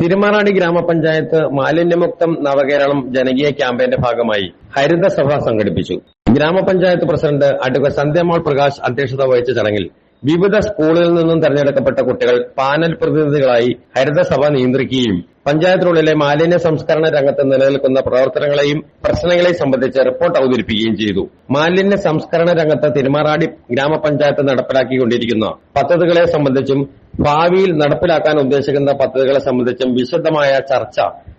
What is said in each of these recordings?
തിരുമാറാടി ഗ്രാമപഞ്ചായത്ത് മാലിന്യമുക്തം നവകേരളം ജനകീയ ക്യാമ്പയിന്റെ ഭാഗമായി ഹരിതസഭ സംഘടിപ്പിച്ചു. ഗ്രാമപഞ്ചായത്ത് പ്രസിഡന്റ് അഡ്വക്കേറ്റ് സന്ധ്യമാൾ പ്രകാശ് അധ്യക്ഷത വഹിച്ച ചടങ്ങിൽ വിവിധ സ്കൂളിൽ നിന്നും തെരഞ്ഞെടുക്കപ്പെട്ട കുട്ടികൾ പാനൽ പ്രതിനിധികളായി ഹരിതസഭ നിയന്ത്രിക്കുകയും പഞ്ചായത്തിനുള്ളിലെ മാലിന്യ സംസ്കരണ രംഗത്ത് നിലനിൽക്കുന്ന പ്രവർത്തനങ്ങളെയും പ്രശ്നങ്ങളെയും സംബന്ധിച്ച് റിപ്പോർട്ട് അവതരിപ്പിക്കുകയും ചെയ്തു. മാലിന്യ സംസ്കരണ രംഗത്ത് തിരുമാറാടി ഗ്രാമപഞ്ചായത്ത് നടപ്പിലാക്കിക്കൊണ്ടിരിക്കുന്ന പദ്ധതികളെ സംബന്ധിച്ചും ഭാവിയിൽ നടപ്പിലാക്കാൻ ഉദ്ദേശിക്കുന്ന പദ്ധതികളെ സംബന്ധിച്ചും വിശദമായ ചർച്ച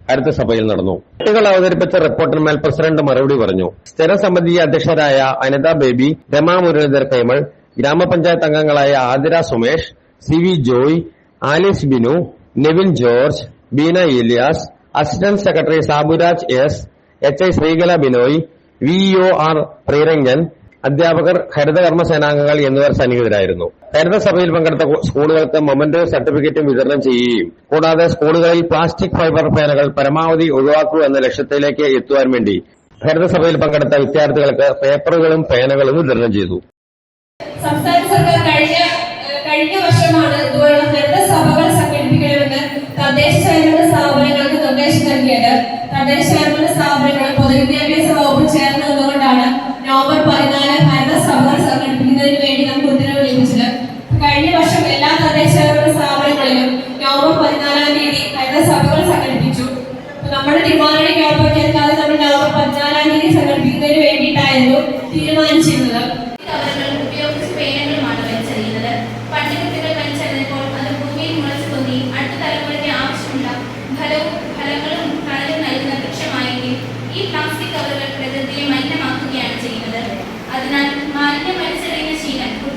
ഹരിതസഭയിൽ നടന്നു. കുട്ടികൾ അവതരിപ്പിച്ച റിപ്പോർട്ടിന്മേൽ പ്രസിഡന്റ് മറുപടി പറഞ്ഞു. സ്ഥിരസമിതി അധ്യക്ഷരായ അനിത ബേബി രമാ മുരളീധർ കൈമൾ ഗ്രാമപഞ്ചായത്ത് അംഗങ്ങളായ Athira Sumesh C V Joy Alice Binu Nivin George Beena Iliyas assistant secretary Saburaj S H I Sreekala Binoy V O R Preeranjan അധ്യാപകർ ഹരിതകർമ്മ സേനാംഗങ്ങൾ എന്നിവർ സന്നിഹിതരായിരുന്നു. ഹരിത സഭയിൽ പങ്കെടുത്ത സ്കൂളുകൾക്ക് മൊമന്റോ സർട്ടിഫിക്കറ്റും വിതരണം ചെയ്യുകയും കൂടാതെ സ്കൂളുകളിൽ പ്ലാസ്റ്റിക് ഫൈബർ പേനകൾ പരമാവധി ഒഴിവാക്കൂ എന്ന ലക്ഷ്യത്തിലേക്ക് എത്തുവാൻ വേണ്ടി ഹരിതസഭയിൽ പങ്കെടുത്ത വിദ്യാർത്ഥികൾക്ക് പേപ്പറുകളും പേനകളും വിതരണം ചെയ്തു. സംസ്ഥാന സർക്കാർ കഴിഞ്ഞ കഴിഞ്ഞ വർഷമാണ് ഇതുപോലുള്ള ഹരിത സഭകൾ സംഘടിപ്പിക്കണമെന്ന് തദ്ദേശ സ്വയംഭരണ സ്ഥാപനങ്ങൾക്ക് നിർദ്ദേശം നൽകിയത്. തദ്ദേശ സ്വയംഭരണ സ്ഥാപനങ്ങൾ പൊതുവിദ്യാഭ്യാസ വകുപ്പ് ചേർന്ന് നിന്നുകൊണ്ടാണ് നവംബർ പതിനാല് ഹരിത സഭകൾ സംഘടിപ്പിക്കുന്നതിന് വേണ്ടി നമുക്ക് ഉത്തരവ് ലഭിച്ചത്. കഴിഞ്ഞ വർഷം എല്ലാ തദ്ദേശ സ്വയംഭരണ സ്ഥാപനങ്ങളിലും നവംബർ പതിനാലാം തീയതി ഹരിത സഭകൾ സംഘടിപ്പിച്ചു. നമ്മുടെ തീരുമാനം ക്യാമ്പ് ചേർക്കാതെ നമ്മൾ നവംബർ പതിനാലാം തീയതി സംഘടിപ്പിക്കുന്നതിന് വേണ്ടിയിട്ടായിരുന്നു തീരുമാനിച്ചിരുന്നത്.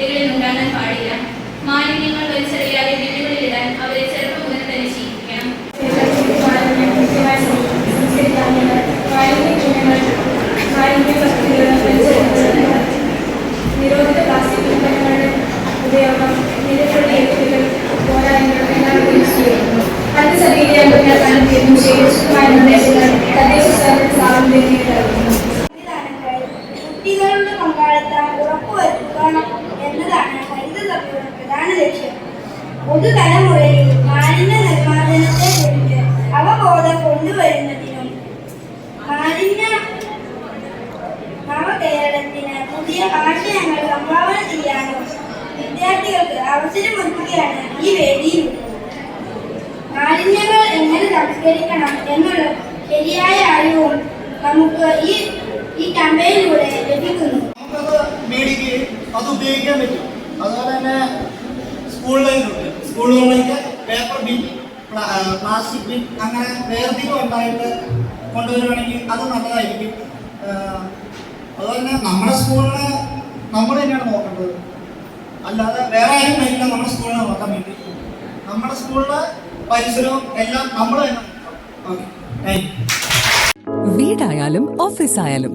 കുട്ടികളിൽ ഉണ്ടാകാൻ പാടില്ല. മാലിന്യങ്ങൾ വലിച്ചെറിയാതെ വീടുകളിലിടാൻ അവരെ ചെറുപ്പം മുതൽ തന്നെ ശീലിക്കണം നിരോധിത പ്ലാസ്റ്റിക് ഉൽപ്പന്നങ്ങളുടെ ഉപയോഗം നിരക്കുള്ള ഏറ്റുകൾ പോരായ്മകൾ എല്ലാം ചെയ്യുന്നു അടുത്ത സഭയിലെ ശേഷിക്കുമായ നിർദ്ദേശങ്ങൾ തദ്ദേശ സംവിധാനങ്ങൾ കുട്ടികളുടെ പങ്കാളിത്തം ഉറപ്പുവരുത്തുക എന്നതാണ് ഹരിതസഭയുടെ പ്രധാന ലക്ഷ്യം. പുതുതലമുറയിൽ മാലിന്യ നിർമ്മാർജനത്തെക്കുറിച്ച് അവബോധം കൊണ്ടുവരുന്നതിനും മാലിന്യ നവകേരളത്തിന് പുതിയ ആശയങ്ങൾ സംഭാവന ചെയ്യാനും വിദ്യാർത്ഥികൾക്ക് അവസരമൊരുക്കുകയാണ് ഈ വേദിയിൽ. മാലിന്യങ്ങൾ എങ്ങനെ സംസ്കരിക്കണം എന്നുള്ള ശരിയായ അറിവും നമുക്ക് ഈ ഈ മേടിക്കുകയും അത് ഉപയോഗിക്കാൻ പറ്റും. അതുപോലെ തന്നെ സ്കൂൾ ലൈനുണ്ട് സ്കൂളുകളിലേക്ക് പേപ്പർ ബിൻ പ്ലാസ്റ്റിക് ബിൻ അങ്ങനെ വേർതിരിവ് ഉണ്ടായിട്ട് കൊണ്ടുവരുവാണെങ്കിൽ അത് നല്ലതായിരിക്കും. അതുപോലെ തന്നെ നമ്മുടെ സ്കൂളിന് നമ്മൾ തന്നെയാണ് നോക്കേണ്ടത്. അല്ലാതെ വേറെ ആരും കഴിയില്ല നമ്മുടെ സ്കൂളിനെ നോക്കാൻ വേണ്ടി. നമ്മുടെ സ്കൂളിലെ പരിസരവും എല്ലാം നമ്മൾ തന്നെ വീടായാലും ഓഫീസായാലും